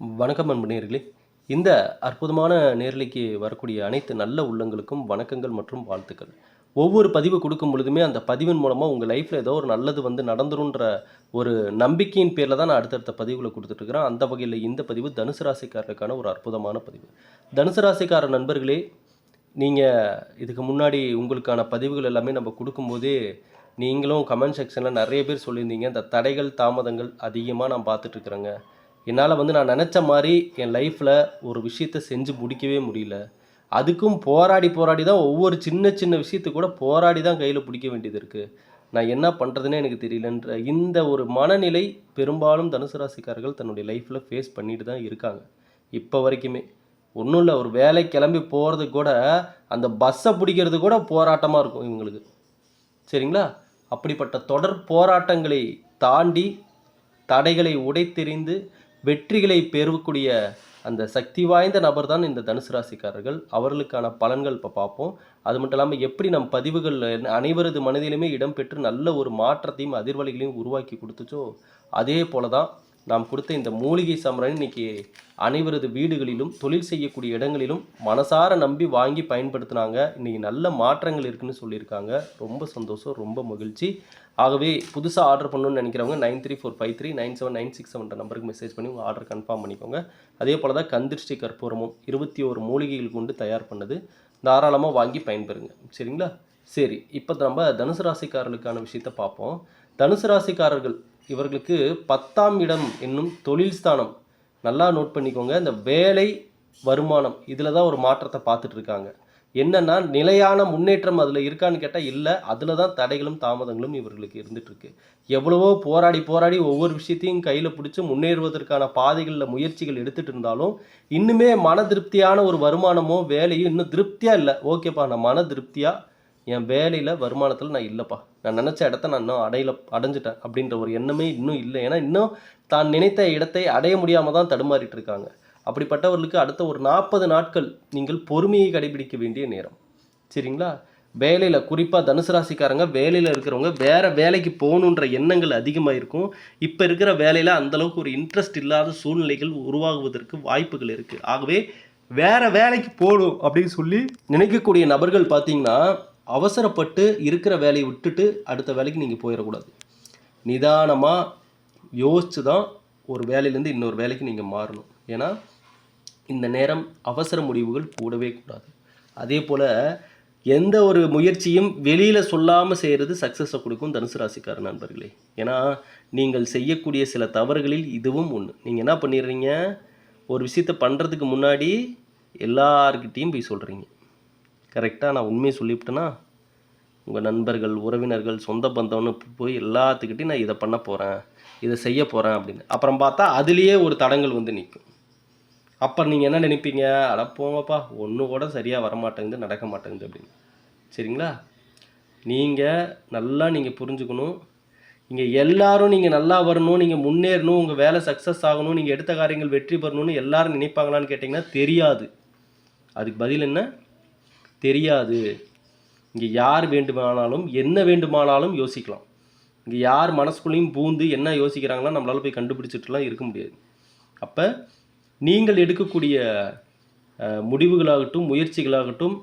வணக்கம் அன்பு நேர்களே இந்த அற்புதமான நேரலைக்கு வரக்கூடிய அனைத்து நல்ல உள்ளங்களுக்கும் வணக்கங்கள் மற்றும் வாழ்த்துக்கள். ஒவ்வொரு பதிவு கொடுக்கும் பொழுதுமே அந்த பதிவின் மூலமாக உங்கள் லைஃப்பில் ஏதோ ஒரு நல்லது வந்து நடந்துருன்ற ஒரு நம்பிக்கையின் பேரில் தான் நான் அடுத்தடுத்த பதிவுகளை கொடுத்துட்ருக்கிறேன். அந்த வகையில் இந்த பதிவு தனுசு ராசிக்காரருக்கான ஒரு அற்புதமான பதிவு. தனுசு ராசிக்கார நண்பர்களே நீங்கள் இதுக்கு முன்னாடி உங்களுக்கான பதிவுகள் எல்லாமே நம்ம கொடுக்கும்போதே நீங்களும் கமெண்ட் செக்ஷனில் நிறைய பேர் சொல்லியிருந்தீங்க. இந்த தடைகள் தாமதங்கள் அதிகமாக நான் பார்த்துட்ருக்குறேங்க. என்னால் வந்து நான் நினச்ச மாதிரி என் லைஃப்பில் ஒரு விஷயத்தை செஞ்சு முடிக்கவே முடியல. அதுக்கும் போராடி போராடி தான் ஒவ்வொரு சின்ன சின்ன விஷயத்து கூட போராடி தான் கையில் பிடிக்க வேண்டியது இருக்குது நான் என்ன பண்ணுறதுனே எனக்கு தெரியலன்ற இந்த ஒரு மனநிலை பெரும்பாலும் தனுசு ராசிக்காரர்கள் தன்னுடைய லைஃப்பில் ஃபேஸ் பண்ணிட்டு தான் இருக்காங்க. இப்போ வரைக்குமே. ஒன்றும் இல்லை ஒரு வேலை கிளம்பி போகிறது கூட அந்த பஸ்ஸை பிடிக்கிறது கூட போராட்டமாக இருக்கும் இவங்களுக்கு. சரிங்களா? அப்படிப்பட்ட தொடர் போராட்டங்களை தாண்டி தடைகளை உடைத்தெறிந்து வெற்றிகளை பெறக்கூடிய அந்த சக்தி வாய்ந்த நபர் தான் இந்த தனுசு ராசிக்காரர்கள். அவர்களுக்கான பலன்கள் இப்போ பார்ப்போம். அது மட்டும் இல்லாமல் எப்படி நம் பதிவுகள் அனைவரது மனதிலுமே இடம்பெற்று நல்ல ஒரு மாற்றத்தையும் அதிர்வலைகளையும் உருவாக்கி கொடுத்துச்சோ அதே போல தான் நாம் கொடுத்த இந்த மூலிகை சமரன் இன்னைக்கு அனைவரது வீடுகளிலும் தொழில் செய்யக்கூடிய இடங்களிலும் மனசார நம்பி வாங்கி பயன்படுத்தினாங்க. இன்றைக்கி நல்ல மாற்றங்கள் இருக்குன்னு சொல்லியிருக்காங்க. ரொம்ப சந்தோஷம் ரொம்ப மகிழ்ச்சி. ஆகவே புதுசாக ஆர்டர் பண்ணணும்னு நினைக்கிறவங்க nine three four five three nine seven nine six செவன்ற நம்பருக்கு மெசேஜ் பண்ணி உங்கள் ஆர்டர் கன்ஃபார்ம் பண்ணிக்கோங்க. அதே போல் தான் கந்திருஷ்டி கற்பூரமும் இருபத்தி ஒரு மூலிகைகள் கொண்டு தயார் பண்ணது. தாராளமாக வாங்கி பயன்பெறுங்க. சரிங்களா? சரி இப்போ நம்ம தனுசு ராசிக்காரர்களுக்கான விஷயத்தை பார்ப்போம். தனுசு ராசிக்காரர்கள் இவர்களுக்கு பத்தாம் இடம் என்னும் தொழில் ஸ்தானம். நல்லா நோட் பண்ணிக்கோங்க. இந்த வேலை வருமானம் இதில் தான் ஒரு மாற்றத்தை பார்த்துட்ருக்காங்க என்னென்னா நிலையான முன்னேற்றம் அதில் இருக்கான்னு கேட்டால் இல்லை. அதில் தான் தடைகளும் தாமதங்களும் இவர்களுக்கு இருந்துகிட்ருக்கு எவ்வளவோ போராடி போராடி ஒவ்வொரு விஷயத்தையும் கையில் பிடிச்சி முன்னேறுவதற்கான பாதைகளில் முயற்சிகள் எடுத்துகிட்டு இருந்தாலும் இன்னுமே மன திருப்தியான ஒரு வருமானமோ வேலையோ இன்னும் திருப்தியாக இல்லை. ஓகேப்பா நான் மன திருப்தியாக என் வேலையில் வருமானத்தில் நான் இல்லைப்பா. நான் நினச்ச இடத்த நான் இன்னும் அடையில அடைஞ்சிட்டேன் அப்படின்ற ஒரு எண்ணமே இன்னும் இல்லை. ஏன்னா இன்னும் தான் நினைத்த இடத்தை அடைய முடியாமல் தான் தடுமாறிட்டு இருக்காங்க. அப்படிப்பட்டவர்களுக்கு அடுத்த ஒரு நாற்பது நாட்கள் நீங்கள் பொறுமையை கடைபிடிக்க வேண்டிய நேரம். சரிங்களா? வேலையில் குறிப்பாக தனுசு ராசிக்காரங்க வேலையில் இருக்கிறவங்க வேறு வேலைக்கு போகணுன்ற எண்ணங்கள் அதிகமாக இருக்கும். இப்போ இருக்கிற வேலையில் அந்தளவுக்கு ஒரு இன்ட்ரெஸ்ட் இல்லாத சூழ்நிலைகள் உருவாகுவதற்கு வாய்ப்புகள் இருக்குது ஆகவே வேறு வேலைக்கு போகணும் அப்படின்னு சொல்லி நினைக்கக்கூடிய நபர்கள் பார்த்தீங்கன்னா அவசரப்பட்டு இருக்கிற வேலையை விட்டுட்டு அடுத்த வேலைக்கு நீங்கள் போயிடக்கூடாது. நிதானமாக யோசித்து தான் ஒரு வேலையிலேருந்து இன்னொரு வேலைக்கு நீங்கள் மாறணும். ஏன்னா இந்த நேரம் அவசர முடிவுகள் கூடவே கூடாது. அதே போல் எந்த ஒரு முயற்சியும் வெளியில் சொல்லாமல் செய்கிறது சக்ஸஸை கொடுக்கும் தனுசு ராசிக்கார நண்பர்களே. ஏன்னா நீங்கள் செய்யக்கூடிய சில தவறுகளில் இதுவும் ஒன்று நீங்கள் என்ன பண்ணிடுறீங்க? ஒரு விஷயத்தை பண்ணுறதுக்கு முன்னாடி எல்லார்கிட்டேயும் போய் சொல்கிறீங்க கரெக்டாக நான் உண்மையை சொல்லிவிட்டேன்னா உங்கள் நண்பர்கள் உறவினர்கள் சொந்த பந்தம்னு போய் எல்லாத்துக்கிட்டையும் நான் இதை பண்ண போகிறேன் இதை செய்ய போகிறேன் அப்படின்னு. அப்புறம் பார்த்தா அதுலேயே ஒரு தடங்கள் வந்து நிற்கும். அப்போ நீங்கள் என்ன நினைப்பீங்க? அட போங்கப்பா ஒன்று கூட சரியாக வரமாட்டேங்குது நடக்க மாட்டேங்குது அப்படின்னு. சரிங்களா? நீங்கள் நல்லா நீங்கள் புரிஞ்சுக்கணும். இங்கே எல்லாரும் நீங்கள் நல்லா வரணும் நீங்கள் முன்னேறணும் உங்கள் வேலை சக்ஸஸ் ஆகணும் நீங்கள் எடுத்த காரியங்கள் வெற்றி பெறணும்னு எல்லாரும் நினைப்பாங்களான்னு கேட்டிங்கன்னா தெரியாது. அதுக்கு பதில் என்ன? தெரியாது. இங்கே யார் வேண்டுமானாலும் என்ன வேண்டுமானாலும் யோசிக்கலாம். இங்கே யார் மனசுக்குள்ளேயும் பூந்து என்ன யோசிக்கிறாங்களோ நம்மளால் போய் கண்டுபிடிச்சிட்டுலாம் இருக்க முடியாது. அப்போ நீங்கள் எடுக்கக்கூடிய முடிவுகளாகட்டும் முயற்சிகளாகட்டும்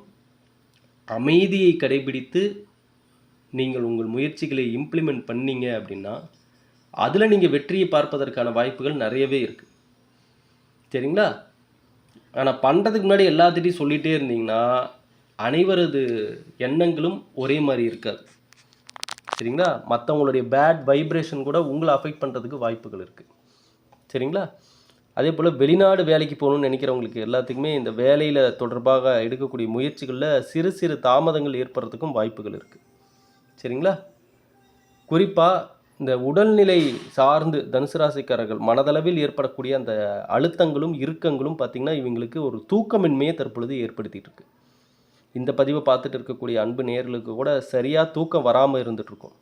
அமைதியை கடைபிடித்து நீங்கள் உங்கள் முயற்சிகளை இம்ப்ளிமெண்ட் பண்ணீங்க அப்படின்னா அதில் நீங்கள் வெற்றியை பார்ப்பதற்கான வாய்ப்புகள் நிறையவே இருக்குது சரிங்களா? ஆனால் பண்ணுறதுக்கு முன்னாடி எல்லாத்திட்டையும் சொல்லிகிட்டே இருந்தீங்கன்னா அனைவரது எண்ணங்களும் ஒரே மாதிரி இருக்காது. சரிங்களா? மற்றவங்களுடைய பேட் வைப்ரேஷன் கூட உங்களை அஃபெக்ட் பண்ணுறதுக்கு வாய்ப்புகள் இருக்குது சரிங்களா? அதே போல் வெளிநாடு வேலைக்கு போகணும்னு நினைக்கிறவங்களுக்கு எல்லாத்துக்குமே இந்த வேலையில் தொடர்பாக எடுக்கக்கூடிய முயற்சிகளில் சிறு சிறு தாமதங்கள் ஏற்படுறதுக்கும் வாய்ப்புகள் இருக்குது சரிங்களா? குறிப்பாக இந்த உடல்நிலை சார்ந்து தனுசு ராசிக்காரர்கள் மனதளவில் ஏற்படக்கூடிய அந்த அழுத்தங்களும் இறுக்கங்களும் பார்த்திங்கன்னா இவங்களுக்கு ஒரு தூக்கமின்மையை தற்பொழுது ஏற்படுத்திகிட்டு இருக்கு. இந்த பதிவை பார்த்துட்டு இருக்கக்கூடிய அன்பு நேர்களுக்கு கூட சரியாக தூக்கம் வராமல் இருந்துகிட்ருக்கும்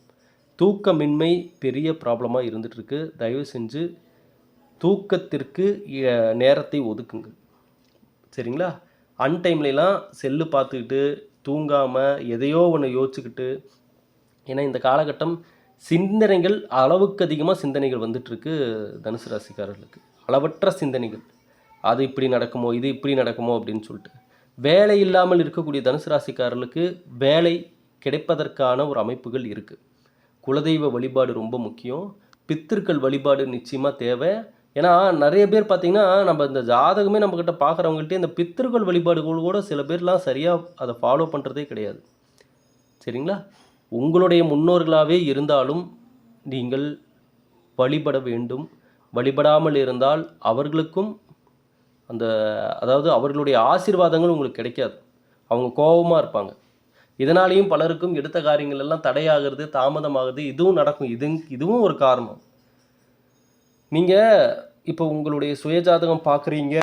தூக்கமின்மை பெரிய ப்ராப்ளமாக இருந்துகிட்ருக்கு தயவு செஞ்சு தூக்கத்திற்கு நேரத்தை ஒதுக்குங்கள் சரிங்களா? அன்டைம்லலாம் செல்லு பார்த்துக்கிட்டு தூங்காமல் எதையோ ஒன்று யோசிச்சுக்கிட்டு ஏன்னா இந்த காலகட்டம் சிந்தனைகள் அளவுக்கு அதிகமாக சிந்தனைகள் வந்துட்டுருக்கு தனுசு ராசிக்காரர்களுக்கு. அளவற்ற சிந்தனைகள். அது இப்படி நடக்குமோ இது இப்படி நடக்குமோ அப்படின்னு சொல்லிட்டு. வேலை இல்லாமல் இருக்கக்கூடிய தனுசு ராசிக்காரர்களுக்கு வேலை கிடைப்பதற்கான ஒரு அமைப்புகள் இருக்குது குலதெய்வ வழிபாடு ரொம்ப முக்கியம். பித்திருக்கள் வழிபாடு நிச்சயமாக தேவை. ஏன்னா நிறைய பேர் பார்த்திங்கன்னா நம்ம இந்த ஜாதகமே நம்மக்கிட்ட பார்க்குறவங்கள்ட்ட இந்த பித்திருக்கள் வழிபாடுகள் கூட சில பேர்லாம் சரியாக அதை ஃபாலோ பண்ணுறதே கிடையாது. சரிங்களா? உங்களுடைய முன்னோர்களாகவே இருந்தாலும் நீங்கள் வழிபட வேண்டும். வழிபடாமல் இருந்தால் அவர்களுக்கும் அந்த அதாவது அவர்களுடைய ஆசீர்வாதங்கள் உங்களுக்கு கிடைக்காது. அவங்க கோபமாக இருப்பாங்க. இதனாலேயும் பலருக்கும் எடுத்த காரியங்கள் எல்லாம் தடையாகிறது தாமதமாகுது. இதுவும் நடக்கும். இது இதுவும் ஒரு காரணம். நீங்கள் இப்போ உங்களுடைய சுயஜாதகம் பார்க்குறீங்க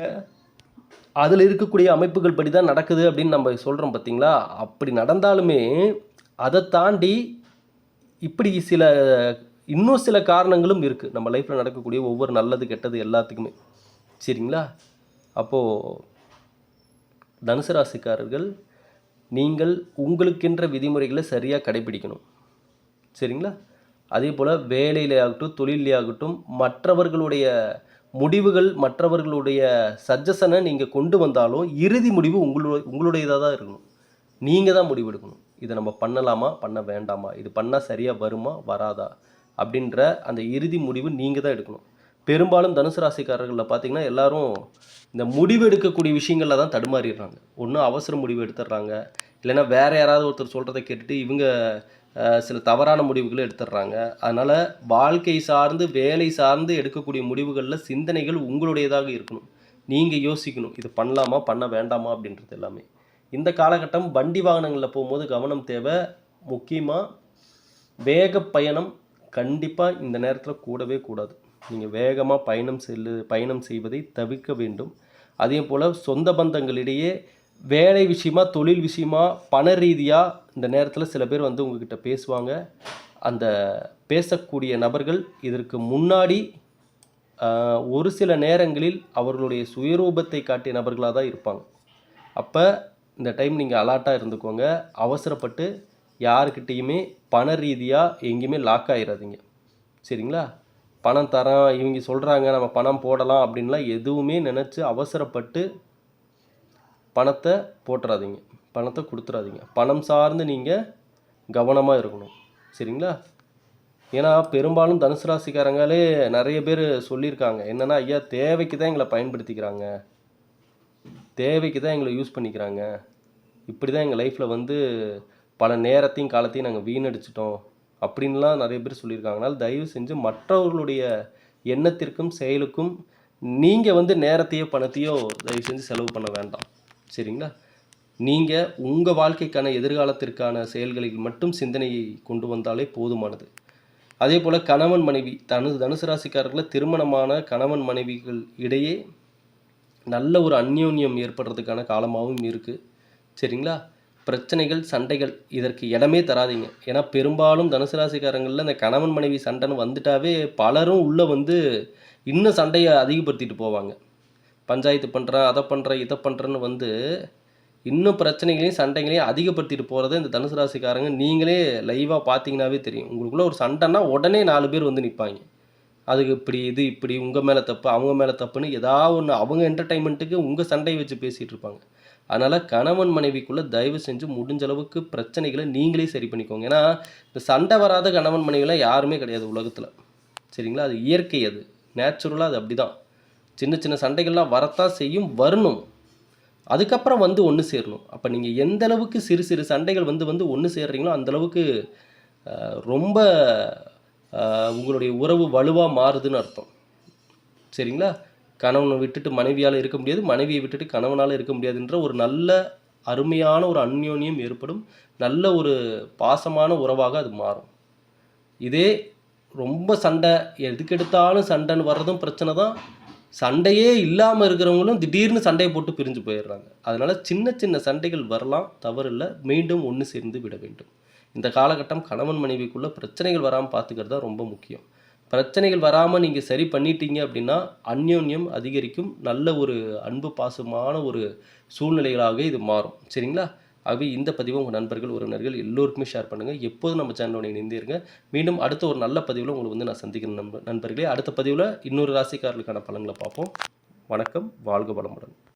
அதில் இருக்கக்கூடிய அமைப்புகள் படி தான் நடக்குது அப்படின்னு நம்ம சொல்கிறோம் பார்த்தீங்களா? அப்படி நடந்தாலுமே அதை தாண்டி இப்படி சில இன்னும் சில காரணங்களும் இருக்குது நம்ம லைஃப்பில் நடக்கக்கூடிய ஒவ்வொரு நல்லது கெட்டது எல்லாத்துக்குமே. சரிங்களா? அப்போது தனுசு ராசிக்காரர்கள் நீங்கள் உங்களுக்கென்ற விதிமுறைகளை சரியாக கடைபிடிக்கணும். சரிங்களா? அதே போல் வேலையிலே ஆகட்டும் தொழிலே ஆகட்டும் மற்றவர்களுடைய முடிவுகள் மற்றவர்களுடைய சஜஷனை நீங்கள் கொண்டு வந்தாலும் இறுதி முடிவு உங்களு உங்களுடையதாக தான் இருக்கணும். நீங்கள் தான் முடிவெடுக்கணும் இதை நம்ம பண்ணலாமா? பண்ண வேண்டாமா? இது பண்ணால் சரியாக வருமா? வராதா? அப்படின்ற அந்த இறுதி முடிவு நீங்கள் தான் எடுக்கணும். பெரும்பாலும் தனுசு ராசிக்காரர்களில் பார்த்தீங்கன்னா எல்லாரும் இந்த முடிவு எடுக்கக்கூடிய விஷயங்களில் தான் தடுமாறிடுறாங்க. ஒன்று அவசர முடிவு எடுத்துடுறாங்க. இல்லைன்னா வேறு யாராவது ஒருத்தர் சொல்கிறத கேட்டுட்டு இவங்க சில தவறான முடிவுகளை எடுத்துடுறாங்க. அதனால் வாழ்க்கை சார்ந்து வேலை சார்ந்து எடுக்கக்கூடிய முடிவுகளில் சிந்தனைகள் உங்களுடையதாக இருக்கணும். நீங்கள் யோசிக்கணும் இது பண்ணலாமா பண்ண வேண்டாமா அப்படின்றது எல்லாமே. இந்த காலகட்டம் வண்டி வாகனங்களில் போகும்போது கவனம் தேவை. முக்கியமாக வேக பயணம் கண்டிப்பாக இந்த நேரத்தில் கூடவே கூடாது. நீங்கள் வேகமாக பயணம் செல்லு பயணம் செய்வதை தவிர்க்க வேண்டும். அதே போல் சொந்த பந்தங்களிடையே வேலை விஷயமா தொழில் விஷயமா பண ரீதியாக இந்த நேரத்தில் சில பேர் வந்து உங்ககிட்ட பேசுவாங்க. அந்த பேசக்கூடிய நபர்கள் இதற்கு முன்னாடி ஒரு சில நேரங்களில் அவர்களுடைய சுயரூபத்தை காட்டிய நபர்களாக தான் இருப்பாங்க. அப்போ இந்த டைம் நீங்கள் அலாட்டாக இருந்துக்கோங்க. அவசரப்பட்டு யாருக்கிட்டேயுமே பண ரீதியாக எங்கேயுமே லாக் ஆகிடாதீங்க சரிங்களா? பணம் தரோம் இவங்க சொல்கிறாங்க நம்ம பணம் போடலாம் அப்படின்லாம் எதுவுமே நினச்சி அவசரப்பட்டு பணத்தை போட்டுறாதீங்க. பணத்தை கொடுத்துறாதீங்க. பணம் சார்ந்து நீங்கள் கவனமாக இருக்கணும். சரிங்களா? ஏன்னா பெரும்பாலும் தனுசு ராசிக்காரங்களே நிறைய பேர் சொல்லியிருக்காங்க. என்னென்னா ஐயா தேவைக்கு தான் எங்களை பயன்படுத்திக்கிறாங்க. தேவைக்கு தான் எங்களை யூஸ் பண்ணிக்கிறாங்க. இப்படி தான் எங்கள் லைஃப்பில் வந்து பல நேரத்தையும் காலத்தையும் நாங்கள் வீணடிச்சிட்டோம். அப்படின்லாம் நிறைய பேர் சொல்லியிருக்காங்க. அதனால் தயவு செஞ்சு மற்றவர்களுடைய எண்ணத்திற்கும் செயலுக்கும் நீங்கள் வந்து நேரத்தையோ பணத்தையோ தயவு செஞ்சு செலவு பண்ண வேண்டாம். சரிங்களா? நீங்கள் உங்கள் வாழ்க்கைக்கான எதிர்காலத்திற்கான செயல்களில் மட்டும் சிந்தனையை கொண்டு வந்தாலே போதுமானது. அதே போல் கணவன் மனைவி தனு தனுசு ராசிக்காரர்களை திருமணமான கணவன் மனைவிகள் இடையே நல்ல ஒரு அந்யோன்யம் ஏற்படுறதுக்கான காலமாகவும் இருக்குது சரிங்களா? பிரச்சனைகள் சண்டைகள் இதற்கு இடமே தராதீங்க. ஏன்னா பெரும்பாலும் தனுசு ராசிக்காரங்களில் இந்த கணவன் மனைவி சண்டைன்னு வந்துட்டாவே பலரும் உள்ளே வந்து இன்னும் சண்டையை அதிகப்படுத்திட்டு போவாங்க. பஞ்சாயத்து பண்ணுறேன் அதை பண்ணுறேன் இதை பண்ணுறேன்னு வந்து இன்னும் பிரச்சனைகளையும் சண்டைகளையும் அதிகப்படுத்திட்டு போகிறத இந்த தனுசு ராசிக்காரங்க. நீங்களே லைவாக பார்த்தீங்கன்னாவே தெரியும். உங்களுக்குள்ள ஒரு சண்டைன்னா உடனே நாலு பேர் வந்து நிற்பாங்க அதுக்கு இப்படி இது இப்படி உங்கள் மேலே தப்பு அவங்க மேலே தப்புன்னு ஏதாவது ஒன்று அவங்க என்டர்டைன்மெண்ட்டுக்கு உங்கள் சண்டையை வச்சு பேசிகிட்டு இருப்பாங்க. அதனால் கணவன் மனைவிக்குள்ளே தயவு செஞ்சு முடிஞ்ச அளவுக்கு பிரச்சனைகளை நீங்களே சரி பண்ணிக்கோங்க. ஏன்னா இந்த சண்டை வராத கணவன் மனைவிலாம் யாருமே கிடையாது உலகத்தில். சரிங்களா? அது இயற்கை அது. நேச்சுரலாக அது அப்படி தான் சின்ன சின்ன சண்டைகள்லாம் வரத்தான் செய்யும் வரணும். அதுக்கப்புறம் வந்து ஒன்று சேரணும். அப்போ நீங்கள் எந்த அளவுக்கு சிறு சிறு சண்டைகள் வந்து வந்து ஒன்று சேர்றீங்களோ அந்தளவுக்கு ரொம்ப உங்களுடைய உறவு வலுவாக மாறுதுன்னு அர்த்தம். சரிங்களா? கணவனை விட்டுட்டு மனைவியால் இருக்க முடியாது மனைவியை விட்டுட்டு கணவனால் இருக்க முடியாதுன்ற ஒரு நல்ல அருமையான ஒரு அந்யோன்யம் ஏற்படும். நல்ல ஒரு பாசமான உறவாக அது மாறும். இதே ரொம்ப சண்டை எதுக்கெடுத்தாலும் சண்டைன்னு வர்றதும் பிரச்சனை தான். சண்டையே இல்லாமல் இருக்கிறவங்களும் திடீர்னு சண்டையை போட்டு பிரிஞ்சு போயிடுறாங்க. அதனால் சின்ன சின்ன சண்டைகள் வரலாம் தவறில்லை மீண்டும் ஒன்று சேர்ந்து விட வேண்டும். இந்த காலகட்டம் கணவன் மனைவிக்குள்ளே பிரச்சனைகள் வராமல் பார்த்துக்கிறது தான் ரொம்ப முக்கியம். பிரச்சனைகள் வராமல் நீங்கள் சரி பண்ணிட்டீங்க அப்படின்னா அந்யோன்யம் அதிகரிக்கும். நல்ல ஒரு அன்பு பாசமான ஒரு சூழ்நிலைகளாக இது மாறும். சரிங்களா? ஆகவே இந்த பதிவை உங்கள் நண்பர்கள் உறவினர்கள் எல்லோருக்குமே ஷேர் பண்ணுங்கள் எப்போதும் நம்ம சேனலோட இணைந்திருங்க. மீண்டும் அடுத்த ஒரு நல்ல பதிவில் உங்களை வந்து நான் சந்திக்கிறேன் நண்பர்களே. அடுத்த பதிவில் இன்னொரு ராசிக்காரர்களுக்கான பலன்களை பார்ப்போம். வணக்கம். வாழ்க வளமுடன்.